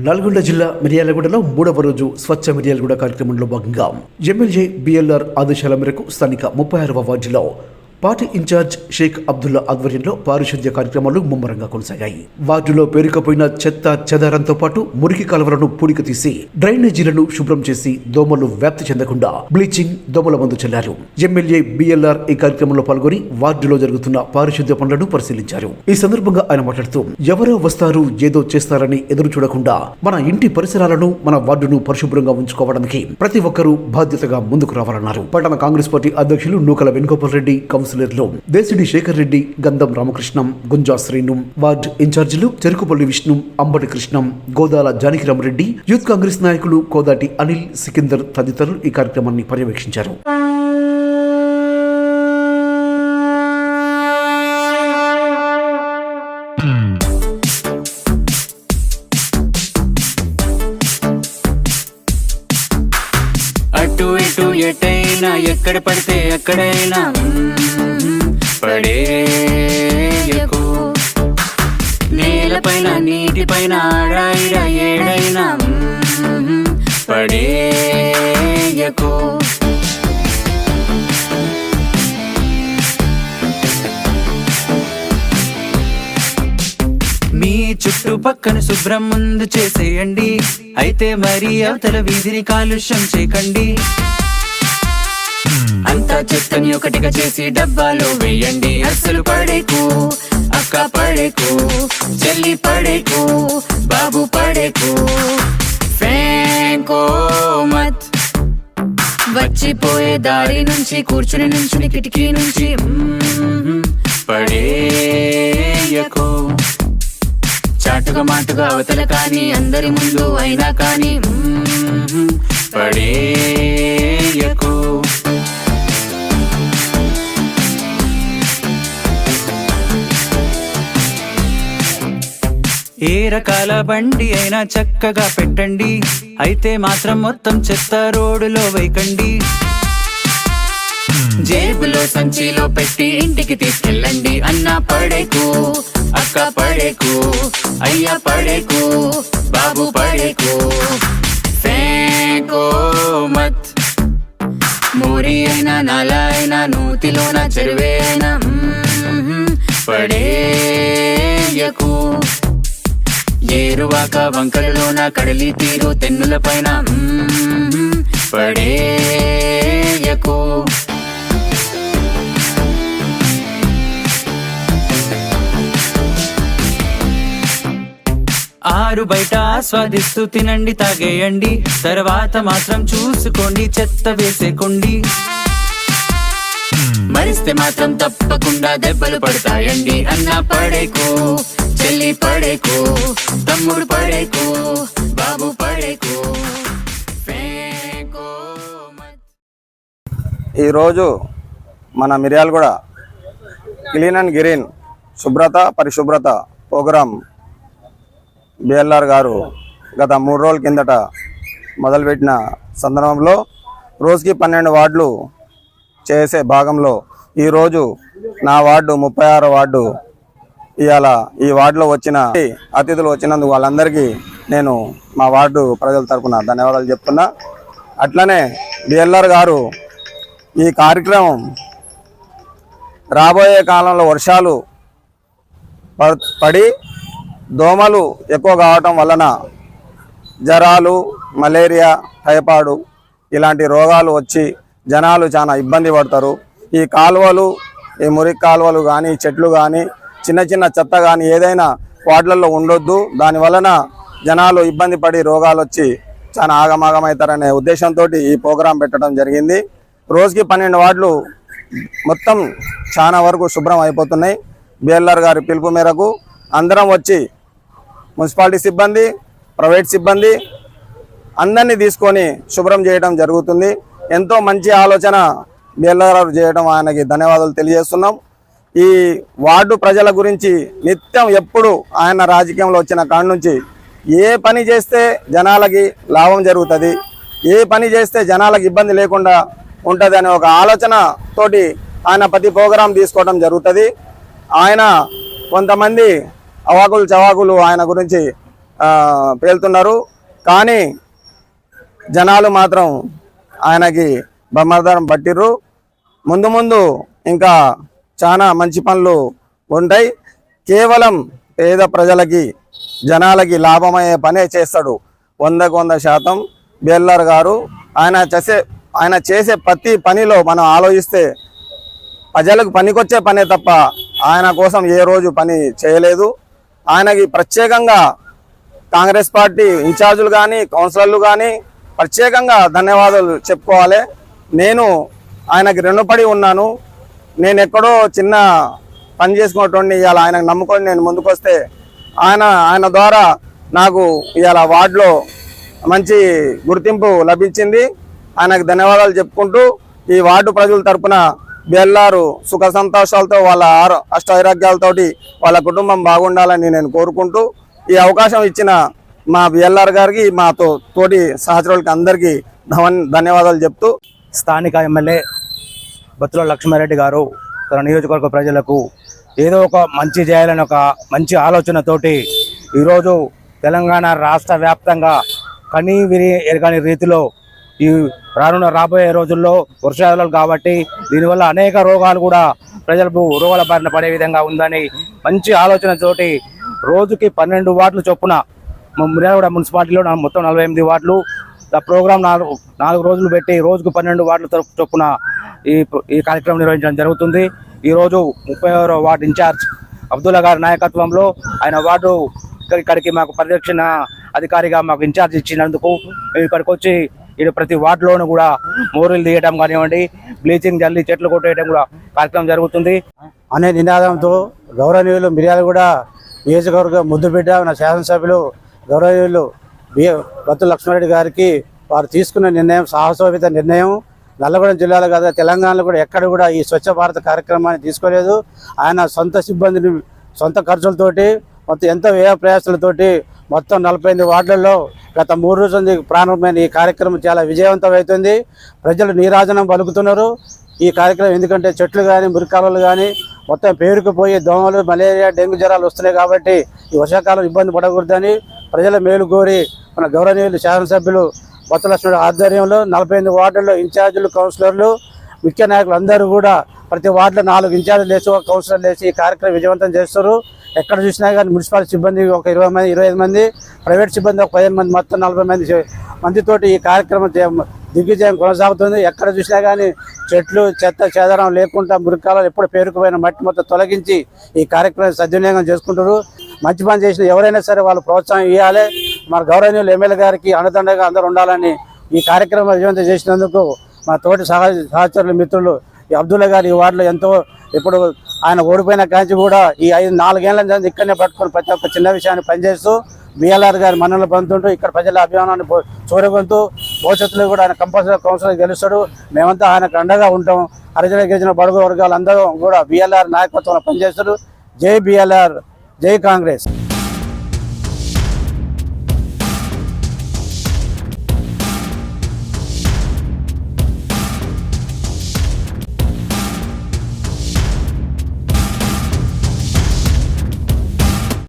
నల్గొండ జిల్లా మిర్యాలగూడలో మూడవ రోజు స్వచ్ఛ మిర్యాలగూడ కార్యక్రమంలో భాగంగా ఎమ్మెల్యే బిఎల్ఆర్ ఆదేశాల మేరకు స్థానిక ముప్పై ఆరవ వార్డులో పార్టీ ఇన్ఛార్జ్ షేక్ అబ్దుల్లా ఆధ్వర్యంలో పారిశుద్ధ్య కార్యక్రమాలు ముమ్మరంగా కొనసాగాయి. వార్డులో పేరుకుపోయిన చెత్త చెదారంతో పాటు మురికి కాలువలను పూడిక తీసి డ్రైనేజీలను శుభ్రం చేసి దోమలు వ్యాప్తి చెందకుండా బ్లీచింగ్ దోమల మందు చల్లారు. ఎమ్మెల్యే బిఎల్ఆర్ ఈ కార్యక్రమంలో పాల్గొని వార్డులో జరుగుతున్న పారిశుద్ధ్య పనులను పరిశీలించారు. ఈ సందర్భంగా ఆయన మాట్లాడుతూ ఎవరో వస్తారు ఏదో చేస్తారని ఎదురు చూడకుండా మన ఇంటి పరిసరాలను మన వార్డును పరిశుభ్రంగా ఉంచుకోవడానికి ప్రతి ఒక్కరూ బాధ్యతగా ముందుకు రావాలన్నారు. పట్టణ కాంగ్రెస్ పార్టీ అధ్యక్షులు నూకల వేణుగోపాల్ రెడ్డి కౌన్సిలర్లు. దేశిడి శేఖర్ రెడ్డి గంధం రామకృష్ణం గుంజా శ్రీను వార్డ్ ఇన్ఛార్జీలు చెరుకుపల్లి విష్ణు అంబటి కృష్ణం గోదాల జానకిరామరెడ్డి యూత్ కాంగ్రెస్ నాయకులు కోదాటి అనిల్ సికిందర్ తదితరులు ఈ కార్యక్రమాన్ని పర్యవేక్షించారు. అటు ఇటు ఎటైనా ఎక్కడ పడితే ఎక్కడైనా పడేయకు నేలపైన నీటిపైన ఆడాయిడ ఏడైనా. పడేయకు మీ చుట్టుపక్కన శుభ్రం ముందు చేసేయండి. అయితే మరి అవతల వీధిని కాలుష్యం చేయకండి. అంతా చెత్తని ఒకటిగా చేసి డబ్బాలో వేయండి. అస్సలు పడేకు అక్క పడేకు చెల్లి పడేకు బాబు పడేకు. మత్. వచ్చిపోయే దారి నుంచి కూర్చుని నుంచుని కిటికీ నుంచి పడేయకు. చాటుగా మాటుగా అవతల కానీ అందరి ముందు అయినా కానీ పడేయకు. రకాల బండి అయినా చక్కగా పెట్టండి. అయితే మాత్రం మొత్తం చెత్త రోడ్డులో వేయకండి. జేబులో సంచిలో పెట్టి ఇంటికి తీసుకెళ్ళండి. అన్న పడేకు అక్క పడేకు అయ్య పడేకు బాబు పడేకు. ఫేంకో మత్ మోరి అయినా నాల అయినా నూతిలోన చెరువే అయినా పడేయకు. ఏరువాక వంకలలోన కడలి తీరు తెన్నుల పైన పడేయకు. ఆరు బయట ఆస్వాదిస్తూ తినండి తాగేయండి. తర్వాత మాత్రం చూసుకోండి చెత్త వేసేకోండి. మరిస్తే మాత్రం తప్పకుండా దెబ్బలు పడతాయండి అన్న పడేకు. చెల్లి పడేకు తమ్ముడు పడేకు బాబు పడేకు. ఈరోజు మన మిర్యాలగూడ క్లీన్ అండ్ గ్రీన్ శుభ్రత పరిశుభ్రత ప్రోగ్రాం బిఎల్ఆర్ గారు గత మూడు రోజుల కిందట మొదలుపెట్టిన సందర్భంలో రోజుకి పన్నెండు వార్డులు చేసే భాగంలో ఈరోజు నా వార్డు ముప్పై ఆరు వార్డు ఇవాళ ఈ వార్డులో వచ్చిన అతిథులు వచ్చినందుకు వాళ్ళందరికీ నేను మా వార్డు ప్రజల తరపున ధన్యవాదాలు చెప్తున్నా. అట్లనే డిఎల్ఆర్ గారు ఈ కార్యక్రమం రాబోయే కాలంలో వర్షాలు ప- పడి దోమలు ఎక్కువ కావటం వలన జ్వరాలు మలేరియా టైఫాయిడ్ ఇలాంటి రోగాలు వచ్చి జనాలు చాలా ఇబ్బంది పడతారు. ఈ కాలువలు ఈ మురికి కాలువలు కానీ చెట్లు కానీ చిన్న చిన్న చెత్త కానీ ఏదైనా వాటిలలో ఉండొద్దు. దాని వలన జనాలు ఇబ్బంది పడి రోగాలు వచ్చి చాలా ఆగమాగమవుతారనే ఉద్దేశంతో ఈ ప్రోగ్రాం పెట్టడం జరిగింది. రోజుకి పన్నెండు వార్డులు మొత్తం చాలా వరకు శుభ్రం అయిపోతున్నాయి. బిఎల్ఆర్ గారి పిలుపు మేరకు అందరం వచ్చి మున్సిపాలిటీ సిబ్బంది ప్రైవేట్ సిబ్బంది అందరినీ తీసుకొని శుభ్రం చేయడం జరుగుతుంది. ఎంతో మంచి ఆలోచన బిఎల్ఆర్ గారు చేయడం ఆయనకి ధన్యవాదాలు తెలియజేస్తున్నాం. ఈ వార్డు ప్రజల గురించి నిత్యం ఎప్పుడు ఆయన రాజకీయంలో వచ్చిన కాడ నుంచి ఏ పని చేస్తే జనాలకి లాభం జరుగుతుంది ఏ పని చేస్తే జనాలకు ఇబ్బంది లేకుండా ఉంటుంది అనే ఒక ఆలోచన తోటి ఆయన ప్రతి ప్రోగ్రాం తీసుకోవడం జరుగుతుంది. ఆయన కొంతమంది అవాకులు చవాకులు ఆయన గురించి పేలుతున్నారు. కానీ జనాలు మాత్రం ఆయనకి బ్రహ్మదారం పట్టిర్రు. ముందు ముందు ఇంకా చాలా మంచి పనులు ఉంటాయి. కేవలం పేద ప్రజలకి జనాలకి లాభమయ్యే పనే చేస్తాడు వందకు వంద శాతం బేల్లర్ గారు. ఆయన చేసే ఆయన చేసే ప్రతి పనిలో మనం ఆలోచిస్తే ప్రజలకు పనికొచ్చే పనే తప్ప ఆయన కోసం ఏ రోజు పని చేయలేదు. ఆయనకి ప్రత్యేకంగా కాంగ్రెస్ పార్టీ ఇన్ఛార్జులు కానీ కౌన్సిలర్లు కానీ ప్రత్యేకంగా ధన్యవాదాలు చెప్పుకోవాలి. నేను ఆయనకి రుణపడి ఉన్నాను. నేను ఎక్కడో చిన్న పని చేసుకున్నటువంటి ఇవాళ ఆయనకు నమ్ముకొని నేను ముందుకొస్తే ఆయన ఆయన ద్వారా నాకు ఇవాళ వార్డులో మంచి గుర్తింపు లభించింది. ఆయనకు ధన్యవాదాలు చెప్పుకుంటూ ఈ వార్డు ప్రజల తరపున బెల్లారు సుఖ సంతోషాలతో వాళ్ళ ఆరో అష్టైరాగ్యాలతోటి వాళ్ళ కుటుంబం బాగుండాలని నేను కోరుకుంటూ ఈ అవకాశం ఇచ్చిన మా బిఎల్ఆర్ గారికి మాతో తోటి సహచరులకి అందరికీ ధవన్- ధన్యవాదాలు చెప్తూ స్థానిక ఎమ్మెల్యే బత్తుల లక్ష్మారెడ్డి గారు తన నియోజకవర్గ ప్రజలకు ఏదో ఒక మంచి చేయాలని ఒక మంచి ఆలోచనతోటి ఈరోజు తెలంగాణ రాష్ట్ర వ్యాప్తంగా కనీ విని ఎరగని రీతిలో ఈ రానున్న రాబోయే రోజుల్లో వర్షాలు కాబట్టి దీనివల్ల అనేక రోగాలు కూడా ప్రజలకు రోగాల బారిన పడే విధంగా ఉందని మంచి ఆలోచనతోటి రోజుకి పన్నెండు వాట్లు చొప్పున మిర్యాలగూడ మున్సిపాలిటీలో మొత్తం నలభై ఎనిమిది వాట్లు ఆ నాలుగు నాలుగు రోజులు పెట్టి రోజుకు పన్నెండు వార్డుల చొప్పున ఈ ఈ కార్యక్రమం నిర్వహించడం జరుగుతుంది. ఈరోజు ముప్పై ఆరో వార్డు ఇన్ఛార్జ్ అబ్దుల్లా గారి నాయకత్వంలో ఆయన వార్డు ఇక్కడికి మాకు పరిరక్షణ అధికారిగా మాకు ఇన్ఛార్జ్ ఇచ్చినందుకు మేము ఇక్కడికి వచ్చి ఇక్కడ ప్రతి వార్డులోనూ కూడా మోరీలు తీయడం కానివ్వండి బ్లీచింగ్ జల్లి చెట్లు కొట్టేయడం కూడా కార్యక్రమం జరుగుతుంది. అనే నినాదంతో గౌరవనీయులు మిర్యాలగూడ నియోజకవర్గ ముద్దుబిడ్డ నా శాసనసభ్యులు గౌరవనీయులు బి బత్తు లక్ష్మారెడ్డి గారికి వారు తీసుకున్న నిర్ణయం సాహసోపిత నిర్ణయం. నల్లగొండ జిల్లాలో కాదు తెలంగాణలో కూడా ఎక్కడ కూడా ఈ స్వచ్ఛ భారత్ కార్యక్రమాన్ని తీసుకోలేదు. ఆయన సొంత సిబ్బందిని సొంత ఖర్చులతోటి మొత్తం ఎంత వ్యయ ప్రయాసాలతోటి మొత్తం నలభై ఎనిమిది వార్డులలో గత మూడు రోజుల నుంచి ప్రారంభమైన ఈ కార్యక్రమం చాలా విజయవంతం అవుతుంది ప్రజలు నీరాజనం పలుకుతున్నారు. ఈ కార్యక్రమం ఎందుకంటే చెట్లు కానీ మురికాలలు కానీ మొత్తం పేరుకుపోయి దోమలు మలేరియా డెంగ్యూ జ్వరాలు వస్తున్నాయి కాబట్టి ఈ వర్షాకాలం ఇబ్బంది పడకూడదని ప్రజల మేలు కోరి మన గౌరవనీయులు శాసనసభ్యులు బొత్తలక్ష్మణుడు ఆధ్వర్యంలో నలభై ఎనిమిది వార్డుల్లో ఇన్ఛార్జీలు కౌన్సిలర్లు ముఖ్య నాయకులు అందరూ కూడా ప్రతి వార్డులో నాలుగు ఇన్ఛార్జీలు వేసి ఒక కౌన్సిలర్ వేసి ఈ కార్యక్రమం విజయవంతం చేస్తారు. ఎక్కడ చూసినా కానీ మున్సిపల్ సిబ్బంది ఒక ఇరవై మంది ఇరవై ఐదు మంది ప్రైవేట్ సిబ్బంది ఒక పదిహేను మంది మొత్తం నలభై మంది మందితోటి ఈ కార్యక్రమం దిగ్విజయం కొనసాగుతుంది. ఎక్కడ చూసినా కానీ చెట్లు చెత్త చెదరం లేకుండా మురికాలు ఎప్పుడు పేరుకుపోయిన మట్టి మొత్తం తొలగించి ఈ కార్యక్రమం సద్వినియోగం చేసుకుంటారు. మంచి పని చేసిన ఎవరైనా సరే వాళ్ళు ప్రోత్సాహం ఇవ్వాలి. మన గౌరవనీయులు ఎమ్మెల్యే గారికి అండదండగా అందరూ ఉండాలని ఈ కార్యక్రమం విజయవంతం చేసినందుకు మా తోటి సహ సహచరులు మిత్రులు ఈ అబ్దుల్లా గారు ఈ వార్డులో ఎంతో ఇప్పుడు ఆయన ఓడిపోయిన కాంచి కూడా ఈ ఐదు నాలుగేళ్ళ ఇక్కడనే పట్టుకొని ప్రతి ఒక్క చిన్న విషయాన్ని పనిచేస్తూ బిఎల్ఆర్ గారి మన్నలు పొందుతుంటూ ఇక్కడ ప్రజల అభిమానాన్ని పో- చూరగొంతూ భవిష్యత్తులో కూడా ఆయన కంపల్సరీ కౌన్సిలర్ గెలుస్తాడు. మేమంతా ఆయనకు అండగా ఉంటాం. హరిజన గిరిజన బడుగు వర్గాలు అందరూ కూడా బిఎల్ఆర్ నాయకత్వంలో పనిచేస్తారు. జై బిఎల్ఆర్ జై కాంగ్రెస్.